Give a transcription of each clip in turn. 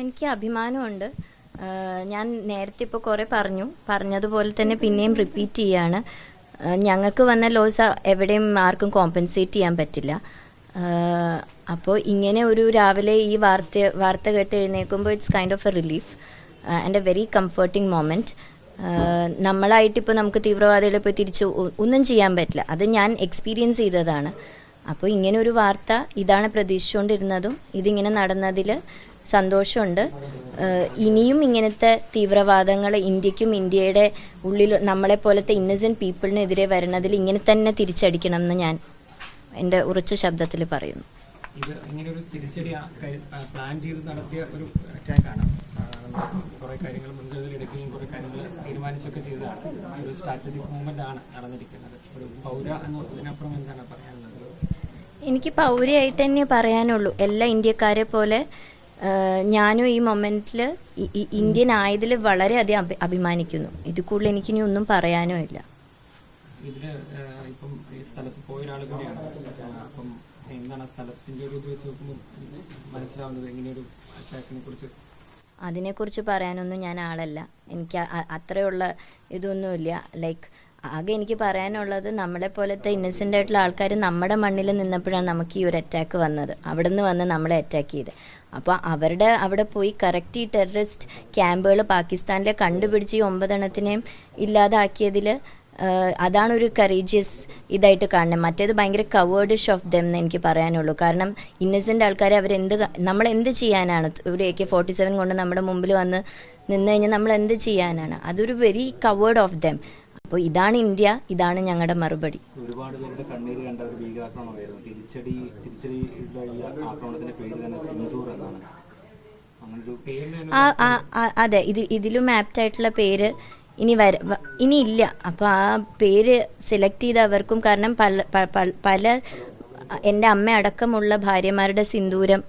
എനിക്ക് അഭിമാനമുണ്ട്. ഞാൻ നേരത്തെ ഇപ്പോൾ കുറേ പറഞ്ഞു. പറഞ്ഞതുപോലെ തന്നെ പിന്നെയും റിപ്പീറ്റ് ചെയ്യാണ്. ഞങ്ങൾക്ക് വന്ന ലോസ് എവിടെയും ആർക്കും കോമ്പൻസേറ്റ് ചെയ്യാൻ പറ്റില്ല. അപ്പോൾ ഇങ്ങനെ ഒരു രാവിലെ ഈ വാർത്ത വാർത്ത കേട്ട് എഴുന്നേൽക്കുമ്പോൾ it's kind of a relief and a very comforting moment നമ്മളായിട്ടിപ്പോൾ നമുക്ക് തീവ്രവാദികളെ പോയി തിരിച്ച് ഒന്നും ചെയ്യാൻ പറ്റില്ല. അത് ഞാൻ എക്സ്പീരിയൻസ് ചെയ്തതാണ്. അപ്പോൾ ഇങ്ങനെ ഒരു വാർത്ത ഇതാണ് പ്രതീക്ഷിച്ചുകൊണ്ടിരുന്നതും ഇതിങ്ങനെ നടന്നതിൽ സന്തോഷമുണ്ട്. ഇനിയും ഇങ്ങനത്തെ തീവ്രവാദങ്ങൾ ഇന്ത്യക്കും ഇന്ത്യയുടെ ഉള്ളിൽ നമ്മളെ പോലത്തെ ഇന്നസെന്റ് പീപ്പിളിനെതിരെ വരുന്നതിൽ ഇങ്ങനെ തന്നെ തിരിച്ചടിക്കണം എന്ന് ഞാൻ എന്റെ ഉറച്ച ശബ്ദത്തിൽ പറയുന്നു. ഇത് ഇങ്ങനെ ഒരു തിരിച്ചടി പ്ലാൻ ചെയ്ത് നടത്തിയ ഒരു അറ്റാക്കാണ് കുറെ കാര്യങ്ങൾ മുൻകരുതൽ എടുക്കുകയും കുറെ കാര്യങ്ങൾ തീരുമാനിച്ചൊക്കെ ചെയ്തതാണ്. ഒരു സ്ട്രാറ്റജിക് മൂവ്മെന്റ് ആണ് നടന്നിരിക്കുന്നത്. ഒരു പൗര എന്നതിനപ്പുറം എന്താണ് പറയാനുള്ളത്? എനിക്ക് പൗരയായിട്ട് തന്നെ പറയാനുള്ളൂ. എല്ലാ ഇന്ത്യക്കാരെ പോലെ ഞാനും ഈ മൊമെന്റിൽ ഇന്ത്യൻ ആയതിൽ വളരെ അധികം അഭിമാനിക്കുന്നു. ഇത് കൂടുതൽ എനിക്കിനി ഒന്നും പറയാനോ ഇല്ല. ഇതിൽ ഇപ്പം ഈ സ്ഥലത്ത് പോയ ഒരാൾ കൂടിയാണ്. അപ്പം എന്താണ് സ്ഥലത്തിന്റെ ഒരു ഇത് വെച്ച് നോക്കുമ്പോൾ മനസ്സിലാവുന്നത്? ഇങ്ങനെയൊരു അറ്റാക്കിനെ കുറിച്ച്? അതിനെക്കുറിച്ച് പറയാനൊന്നും ഞാൻ ആളല്ല. എനിക്ക് അത്രയുള്ള ഇതൊന്നുമില്ല ലൈക്ക് ആകെ എനിക്ക് പറയാനുള്ളത് നമ്മളെ പോലത്തെ ഇന്നസെന്റ് ആയിട്ടുള്ള ആൾക്കാർ നമ്മുടെ മണ്ണിൽ നിന്നപ്പോഴാണ് നമുക്ക് ഈ ഒരു അറ്റാക്ക് വന്നത്. അവിടെ നിന്ന് വന്ന് നമ്മളെ അറ്റാക്ക് ചെയ്ത് അപ്പോൾ അവരുടെ അവിടെ പോയി കറക്റ്റ് ഈ ടെററിസ്റ്റ് ക്യാമ്പുകൾ പാകിസ്ഥാനിലെ കണ്ടുപിടിച്ച് ഈ ഒമ്പതെണ്ണത്തിനെയും ഇല്ലാതാക്കിയതിൽ അതാണ് ഒരു കറീജിയസ് ഇതായിട്ട് കാണുന്നത്. മറ്റേത് ഭയങ്കര കവേർഡിഷ് ഓഫ് ദം എന്ന് എനിക്ക് പറയാനുള്ളൂ. കാരണം ഇന്നസെന്റ് ആൾക്കാരെ അവരെന്ത് നമ്മൾ എന്ത് ചെയ്യാനാണ്? ഒരു എ കെ ഫോർട്ടി സെവൻ കൊണ്ട് നമ്മുടെ മുമ്പിൽ വന്ന് നിന്ന് കഴിഞ്ഞാൽ നമ്മൾ എന്ത് ചെയ്യാനാണ്? അതൊരു വെരി കവേർഡ് ഓഫ് ദം അപ്പോൾ ഇതാണ് ഇന്ത്യ ഇതാണ് ഞങ്ങളുടെ മറുപടി. ഒരുപാട് പേരുടെ കണ്ണീര് കണ്ട ഒരു ഭീകരാക്രമണമായിരുന്നു. തിരിച്ചടി തിരിച്ചടിയുള്ള ഈ ആക്രമണത്തിന്റെ പേര് തന്നെ സിന്ദൂർ എന്നാണ്. അതെ ഇത് ഇതിലും ആപ്റ്റായിട്ടുള്ള പേര് ഇനി വര ഇനി ഇല്ല. അപ്പോൾ ആ പേര് സെലക്ട് ചെയ്തവർക്കും കാരണം പല പല എന്റെ അമ്മ അടക്കമുള്ള ഭാര്യമാരുടെ സിന്ദൂരം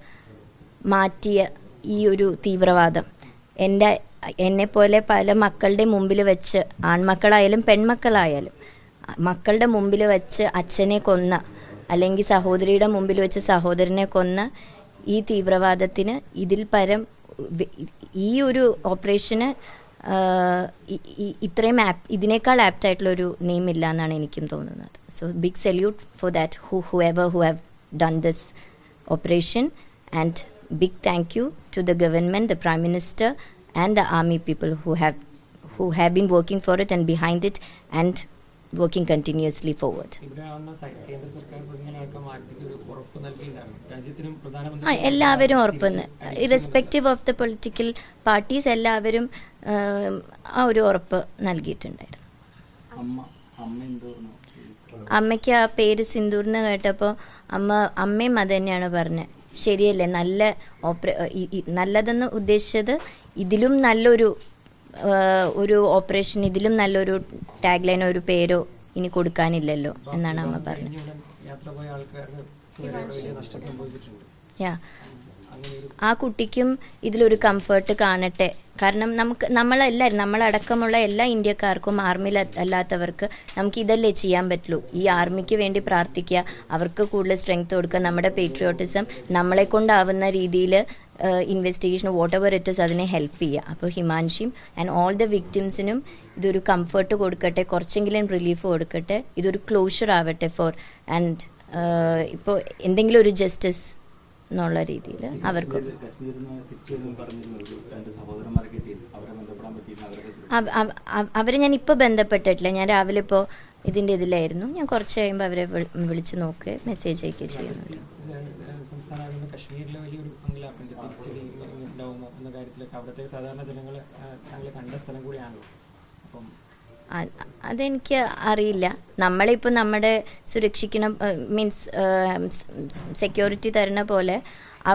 മാറ്റിയ ഈ ഒരു തീവ്രവാദം. എന്റെ എന്നെപ്പോലെ പല മക്കളുടെ മുമ്പിൽ വെച്ച് ആൺമക്കളായാലും പെൺമക്കളായാലും മക്കളുടെ മുമ്പിൽ വെച്ച് അച്ഛനെ കൊന്ന അല്ലെങ്കിൽ സഹോദരിയുടെ മുമ്പിൽ വെച്ച് സഹോദരനെ കൊന്ന ഈ തീവ്രവാദത്തിന് ഇതിൽ പരം ഈ ഒരു ഓപ്പറേഷന് ഇത്രയും ആപ് ഇതിനേക്കാൾ ആപ്റ്റ് ആയിട്ടുള്ള ഒരു നെയിം ഇല്ല എന്നാണ് എനിക്കും തോന്നുന്നത്. So big salute for that who whoever who have done this operation and big thank you to the government the prime minister and the army people who have who have been working for it and behind it and working continuously forward. ഇവിടെ വന്ന കേന്ദ്ര സർക്കാർ പ്രതിനിധികളൊക്കെ മാറ്റി ഒരു ഉറപ്പ് നൽകിയതാണ്. രാജ്യത്തിനും ആ എല്ലാവരും ഉറപ്പെന്ന് irrespective of the political parties എല്ലാവരും ആ ഒരു ഉറപ്പ് നൽകിയിട്ടുണ്ടായിരുന്നു. അമ്മ അമ്മ എന്തോ അമ്മയ്ക്ക് ആ പേര് സിന്ദൂർ കേട്ടപ്പോൾ അമ്മ അമ്മയും അത് തന്നെയാണ് പറഞ്ഞത്. ശരിയല്ലേ? നല്ല ഓപ്പറേ നല്ലതെന്ന് ഉദ്ദേശിച്ചത് ഇതിലും നല്ലൊരു ഒരു ഓപ്പറേഷൻ ഇതിലും നല്ലൊരു ടാഗ് ലൈനോ ഒരു പേരോ ഇനി കൊടുക്കാനില്ലല്ലോ എന്നാണ് അമ്മ പറഞ്ഞത്. യാ. ആ കുട്ടിക്കും ഇതിലൊരു കംഫർട്ട് കാണട്ടെ. കാരണം നമുക്ക് നമ്മളെല്ലാവരും നമ്മളടക്കമുള്ള എല്ലാ ഇന്ത്യക്കാർക്കും ആർമിയിൽ അല്ലാത്തവർക്ക് നമുക്ക് ഇതല്ലേ ചെയ്യാൻ പറ്റുള്ളൂ ഈ ആർമിക്ക് വേണ്ടി പ്രാർത്ഥിക്കുക അവർക്ക് കൂടുതൽ സ്ട്രെങ്ത് കൊടുക്കുക നമ്മുടെ പേട്രിയോട്ടിസം നമ്മളെ കൊണ്ടാവുന്ന രീതിയിൽ investigation whatever it is അതിനെ ഹെൽപ്പ് ചെയ്യുക. അപ്പോൾ ഹിമാൻഷിയും ആൻഡ് ഓൾ ദ വിക്ടിംസിനും ഇതൊരു കംഫർട്ട് കൊടുക്കട്ടെ കുറച്ചെങ്കിലും റിലീഫ് കൊടുക്കട്ടെ ഇതൊരു ക്ലോഷർ ആവട്ടെ ഫോർ ആൻഡ് ഇപ്പോൾ എന്തെങ്കിലും ഒരു ജസ്റ്റിസ് എന്നുള്ള രീതിയിൽ അവർക്ക്. അവർ ഞാൻ ഇപ്പോൾ ബന്ധപ്പെട്ടിട്ടില്ല. ഞാൻ രാവിലെ ഇപ്പോൾ ഇതിന്റെ ഇതിലായിരുന്നു. ഞാൻ കുറച്ച് കഴിയുമ്പോൾ അവരെ വിളിച്ചു നോക്കുകയും മെസ്സേജ് അയക്കുക ചെയ്യുന്നുണ്ട്. അവിടുത്തെ സാധാരണ ജനങ്ങൾ താങ്കൾ കണ്ട സ്ഥലം കൂടിയാണല്ലോ. അപ്പം അതെനിക്ക് അറിയില്ല നമ്മളിപ്പോൾ നമ്മുടെ സുരക്ഷിക്കണം മീൻസ് സെക്യൂരിറ്റി തരുന്ന പോലെ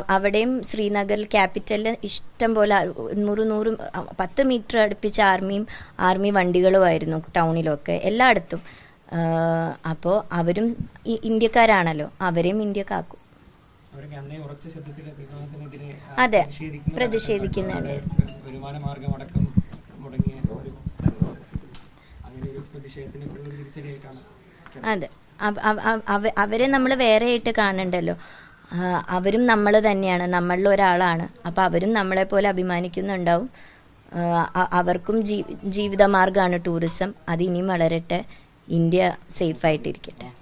അവിടെയും ശ്രീനഗറിൽ ക്യാപിറ്റലിൽ ഇഷ്ടം പോലെ നൂറ് നൂറ് പത്ത് മീറ്റർ അടുപ്പിച്ച ആർമിയും ആർമി വണ്ടികളുമായിരുന്നു ടൗണിലൊക്കെ എല്ലായിടത്തും അപ്പോൾ അവരും ഇന്ത്യക്കാരാണല്ലോ അവരെയും ഇന്ത്യക്കാക്കും അതെ, പ്രതിഷേധിക്കുന്നതാണ്. പ്രതിഷേധിക്കുന്നുണ്ട്. വരുമാന മാർഗമടക്കം മുടങ്ങിയ ഒരു സ്ഥലത്ത് അങ്ങനെ ഒരു പ്രതിഷേധത്തിനൊക്കെ ഒരു തിരിച്ചടിയായിട്ടാണ് അതെ. അവ- അവ- അവ- അവരെ നമ്മൾ വേറെ ആയിട്ട് കാണണ്ടല്ലോ? അവരും നമ്മൾ തന്നെയാണ്. നമ്മളിൽ ഒരാളാണ്. അപ്പോൾ അവരും നമ്മളെ പോലെ അഭിമാനിക്കുന്നുണ്ടാവും. അവർക്കും ജീവിതമാർഗമാണ് ടൂറിസം. അത് ഇനിയും വളരട്ടെ. ഇന്ത്യ സേഫായിട്ടിരിക്കട്ടെ